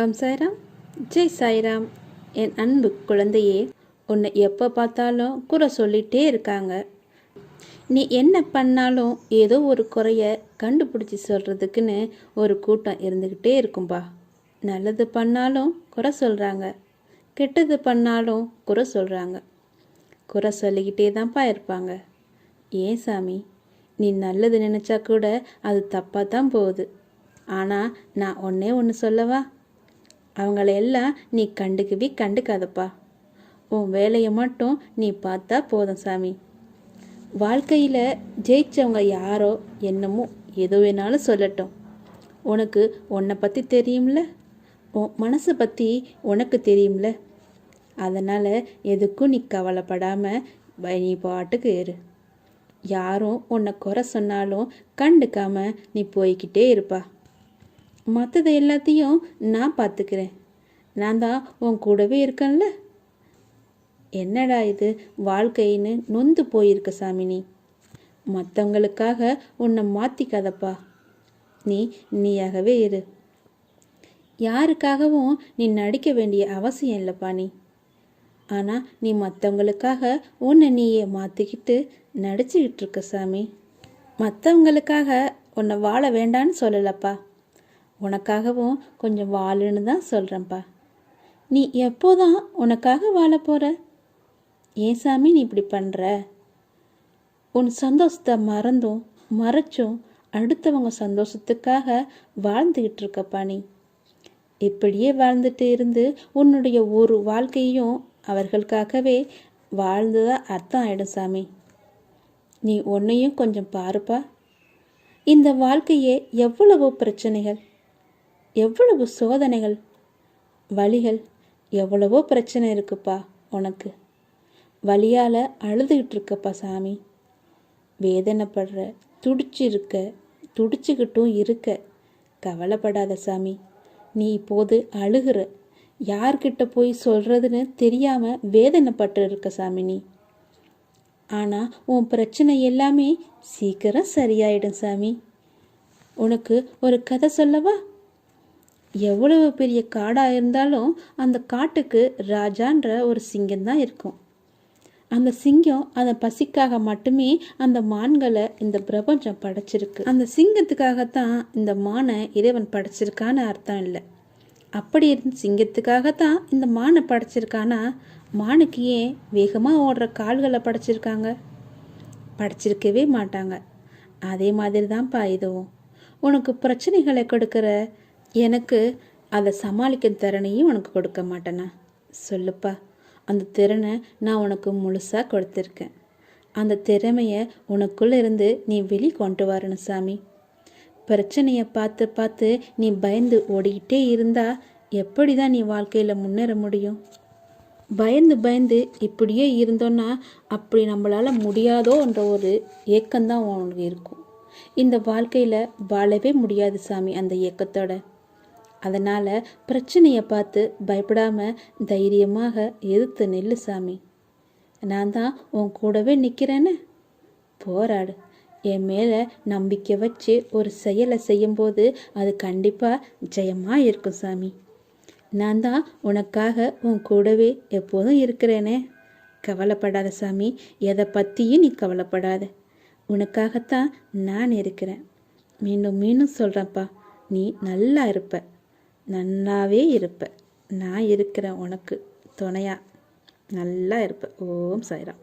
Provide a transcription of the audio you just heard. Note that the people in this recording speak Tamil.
ஓம் சாய்ராம். ஜெய் சாய்ராம் என் அன்பு குழந்தையே உன்னை எப்போ பார்த்தாலும் குறை சொல்லிகிட்டே இருக்காங்க. நீ என்ன பண்ணாலும் ஏதோ ஒரு குறைய கண்டுபிடிச்சி சொல்கிறதுக்குன்னு ஒரு கூட்டம் இருந்துக்கிட்டே இருக்கும்பா. நல்லது பண்ணாலும் குறை சொல்கிறாங்க கெட்டது பண்ணாலும் குறை சொல்கிறாங்க குறை சொல்லிக்கிட்டே தான்ப்பா இருப்பாங்க. ஏன் சாமி? நீ நல்லது நினச்சா கூட அது தப்பாக தான் போகுது. ஆனால் நான் ஒன்றே ஒன்று சொல்லவா? அவங்கள எல்லாம் நீ கண்டுக்கவே கண்டுக்காதப்பா. உன் வேலையை மட்டும் நீ பார்த்தா போதும் சாமி. வாழ்க்கையில் ஜெயிச்சவங்க யாரோ என்னமோ எது வேணாலும் சொல்லட்டும். உனக்கு உன்னை பற்றி தெரியும்ல? உன் மனசை பற்றி உனக்கு தெரியும்ல? அதனால் எதுக்கும் நீ கவலைப்படாமல் நீ பாட்டுக்கு ஏறு யாரும் உன்னை குறை சொன்னாலும் கண்டுக்காமல் நீ போய்கிட்டே இருப்பா. மற்றதை எல்லாத்தையும் நான் பார்த்துக்கிறேன். நான் தான் உன் கூடவே இருக்கேன்ல? என்னடா இது? வாழ்க்கைன்னு நொந்து போயிருக்க சாமி நீ மற்றவங்களுக்காக உன்னை மாற்றிக்காதப்பா நீ நீயாகவே இரு. யாருக்காகவும் நீ நடிக்க வேண்டிய அவசியம் இல்லைப்பா நீ. ஆனால் நீ மற்றவங்களுக்காக உன்னை நீயே மாற்றிக்கிட்டு நடிச்சுக்கிட்டு இருக்க சாமி. மற்றவங்களுக்காக உன்னை வாழ வேண்டான்னு சொல்லலப்பா. உனக்காகவும் கொஞ்சம் வாழுன்னு தான் சொல்கிறேன்ப்பா நீ எப்போதான் உனக்காக வாழ போகிற ஏன் சாமி நீ இப்படி பண்ணுற உன் சந்தோஷத்தை மறந்தும் மறைச்சும் அடுத்தவங்க சந்தோஷத்துக்காக வாழ்ந்துக்கிட்டு இருக்கப்பா நீ. இப்படியே வாழ்ந்துட்டு இருந்து உன்னுடைய ஒரு வாழ்க்கையும் அவர்களுக்காகவே வாழ்ந்ததா அர்த்தம் ஆயிடும் சாமி. நீ உன்னையும் கொஞ்சம் பாருப்பா. இந்த வாழ்க்கையே எவ்வளவு பிரச்சனைகள். எவ்வளவு சோதனைகள்? வழிகள்? எவ்வளவோ பிரச்சனை இருக்குப்பா உனக்கு. வழியால் அழுதுகிட்டு இருக்கப்பா சாமி. வேதனைப்படுற துடிச்சு இருக்க துடிச்சுக்கிட்டும் இருக்க. கவலைப்படாத சாமி. நீ இப்போது அழுகிற. யார்கிட்ட போய் சொல்கிறதுன்னு தெரியாமல் வேதனைப்பட்டு இருக்க சாமி நீ. ஆனால் உன் பிரச்சனை எல்லாமே சீக்கிரம் சரியாயிடும் சாமி. உனக்கு ஒரு கதை சொல்லவா? எவ்வளவு பெரிய காடாக இருந்தாலும் அந்த காட்டுக்கு ராஜான்ற ஒரு சிங்கம் தான் இருக்கும். அந்த சிங்கம் அந்த பசிக்காக மட்டுமே அந்த மான்களை இந்த பிரபஞ்சம் படைச்சிருக்கு. அந்த சிங்கத்துக்காகத்தான் இந்த மானை இறைவன் படைச்சிருக்கான்னு அர்த்தம் இல்லை. அப்படி சிங்கத்துக்காக சிங்கத்துக்காகத்தான் இந்த மானை படைச்சிருக்கானா? மானுக்கு ஏன் வேகமாக ஓடுற கால்களை படைச்சிருக்காங்க? படைச்சிருக்கவே மாட்டாங்க. அதே மாதிரி தான்ப்பா இதுவும். உனக்கு பிரச்சனைகளை கொடுக்குற எனக்கு அதை சமாளிக்க திறனையும் உனக்கு கொடுக்க மாட்டேனா? சொல்லுப்பா. அந்த திறனை நான் உனக்கு முழுசாக கொடுத்துருக்கேன். அந்த திறமையை உனக்குள்ளே இருந்து நீ வெளி கொண்டு வரணும் சாமி. பிரச்சனையை பார்த்து பார்த்து நீ பயந்து ஓடிக்கிட்டே இருந்தா எப்படி தான் நீ வாழ்க்கையில் முன்னேற முடியும்? பயந்து பயந்து இப்படியே இருந்தோன்னா அப்படி நம்மளால் முடியாதோன்ற ஒரு ஏக்கம்தான் உனக்கு இருக்கும். இந்த வாழ்க்கையில் வாழவே முடியாது சாமி அந்த ஏக்கத்தோட. அதனால் பிரச்சனையை பார்த்து பயப்படாம தைரியமாக எதிர்த்து நெல்லு சாமி. நான் தான் உன் கூடவே நிற்கிறேன்னு போராடு. என் மேலே நம்பிக்கை வச்சு ஒரு செயலை செய்யும்போது அது கண்டிப்பாக ஜெயமாக இருக்கும் சாமி. நான் தான் உனக்காக உன் கூடவே எப்போதும் இருக்கிறேனே. கவலைப்படாத சாமி எதை பற்றியும் நீ கவலைப்படாத. உனக்காகத்தான் நான் இருக்கிறேன். மீண்டும் மீண்டும் சொல்கிறேன்ப்பா நீ நல்லா இருப்ப. நன்னாவே இருப்ப. நான் இருக்கிறேன் உனக்கு. துணையா. நல்லா இருப்பேன் ஓம் சாய்ராம்.